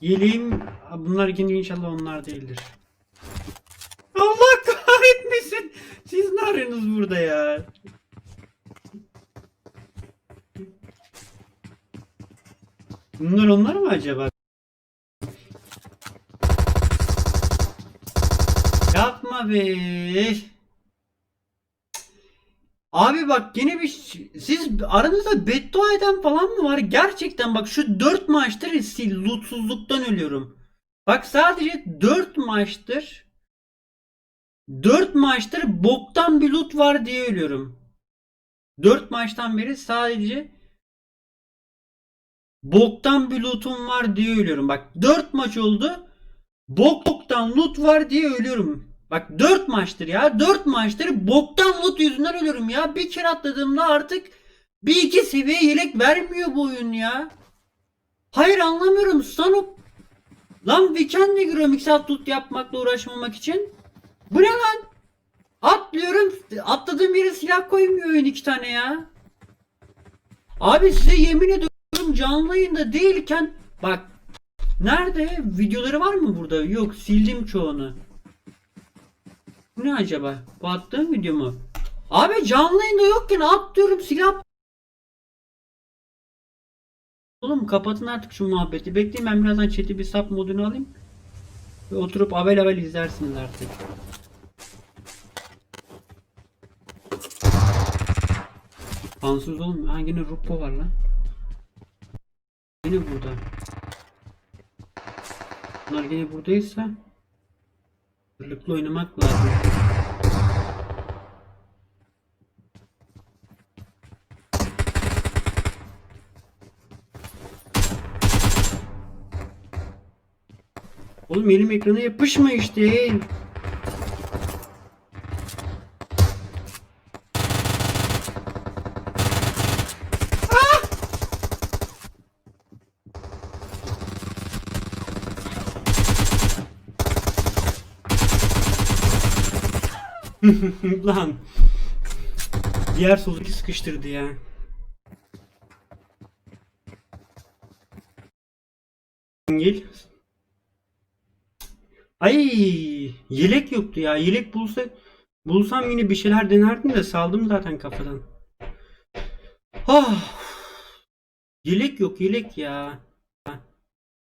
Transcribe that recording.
Yeleğim bunlar ikinci inşallah onlar değildir. Allah kahretmesin. Siz ne arıyorsunuz burada ya? Bunlar onlar mı acaba? Yapma be. Abi bak yine bir siz aranızda beddua eden falan mı var? Gerçekten bak şu 4 maçtır sil lootsuzluktan ölüyorum. Bak sadece 4 maçtır 4 maçtır boktan bir loot var diye ölüyorum. 4 maçtan beri sadece boktan bir lootum var diye ölüyorum. Bak 4 maç oldu. Bok boktan loot var diye ölüyorum. Bak 4 maçtır ya. 4 maçtır boktan loot yüzünden ölüyorum ya. Bir kere atladığımda artık bir iki seviye yelek vermiyor bu oyun ya. Hayır anlamıyorum. Sanok Lan weekend'e giriyorum 2 saat loot yapmakla uğraşmamak için. Bu ne lan? Atlıyorum. Atladığım yere silah koymuyor oyun iki tane ya. Abi size yemin ediyorum canlı yayında değilken bak nerede videoları var mı burada? Yok sildim çoğunu. Bu ne acaba? Bu attığım video mu? Abi canlı yayında yokken atlıyorum silah Oğlum kapatın artık şu muhabbeti. Bekleyin ben birazdan chat'i bir sap modunu alayım. Ve oturup avel avel izlersiniz artık. Kansız oğlum. Ha yine Rupo var lan. Yine burada. Bunlar yine buradaysa Birlikte oynamak lazım. Oğlum elim ekrana yapışma işte. Lan. Diğer soldaki sıkıştırdı ya. Gel. Ay yelek yoktu ya. Yelek bulsa bulsam yine bir şeyler denerdim de saldım zaten kafadan. Ah. Yelek yok yelek ya.